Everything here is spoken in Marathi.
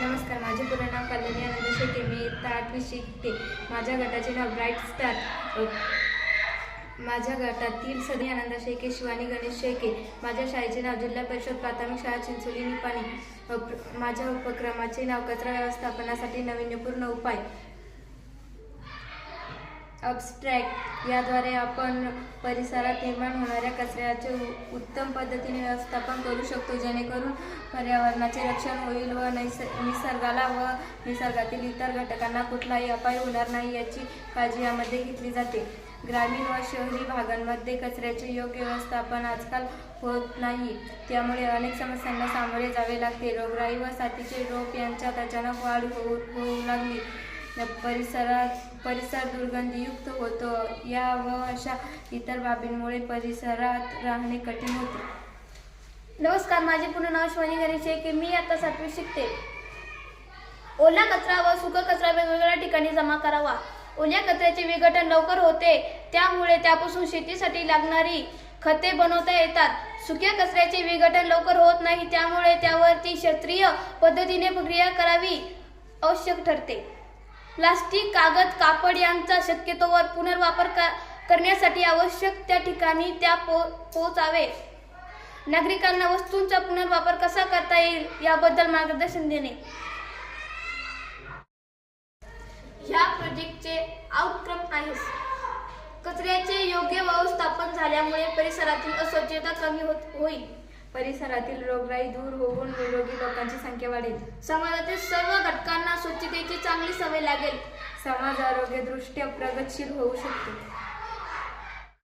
नमस्कार माझे पूर्ण नाव कल्याणी आनंद शेके मी इयत्ता आठवी शिकते. माझ्या गटाचे नाव ब्राईट स्टार. माझ्या गटातील सदी आनंद शेके शिवानी गणेश शेके माझ्या शाळेचे नाव जिल्हा परिषद प्राथमिक शाळा चिंचोली निपाणी. माझ्या उपक्रमाचे नाव कचरा व्यवस्थापनासाठी नाविन्यपूर्ण उपाय. अबस्ट्रॅक्ट याद्वारे आपण परिसरात निर्माण होणाऱ्या कचऱ्याचे उत्तम पद्धतीने व्यवस्थापन करू शकतो जेणेकरून पर्यावरणाचे रक्षण होईल व नैस निसर्गाला व निसर्गातील इतर घटकांना कुठलाही अपाय होणार नाही याची काळजी यामध्ये घेतली जाते. ग्रामीण व शहरी भागांमध्ये कचऱ्याचे योग्य व्यवस्थापन आजकाल होत नाही. त्यामुळे अनेक समस्यांना सामोरे जावे लागते. रोगराई व साथीचे रोग यांच्यात अचानक वाढ होऊ होऊ लागली. परिसरात परिसर दुर्गंधीयुक्त होतो. या व अशा इतर बाबींमुळे परिसरात राहणे कठीण होते. नमस्कार माझे पूर्ण नाव शिवानी गणेश आहे की मी आता सातवी शिकते. ओला कचरा व सुका कचरा वेगवेगळ्या ठिकाणी जमा करावा. ओल्या कचऱ्याचे विघटन लवकर होते त्यामुळे त्यापासून शेतीसाठी लागणारी खते बनवता येतात. सुक्या कचऱ्याचे विघटन लवकर होत नाही त्यामुळे त्यावरती क्षत्रिय पद्धतीने प्रक्रिया करावी आवश्यक ठरते. प्लास्टिक कागद कापड यांचा शक्यतोवर पुनर्वापर करण्यासाठी आवश्यक त्या ठिकाणी त्या पो पोचावे नागरिकांना वस्तूंचा पुनर्वापर कसा करता येईल याबद्दल मार्गदर्शन देणे. ह्या प्रोजेक्टचे आउटकम आहे कचऱ्याचे योग्य व्यवस्थापन झाल्यामुळे परिसरातील अस्वच्छता कमी होत होईल. परिसरातील रोगराई दूर होऊन निरोगी लोकांची संख्या वाढेल. समाजातील सर्व चांगली सवय लागेल. समाज आरोग्यदृष्ट्या प्रगतशील होऊ शकते.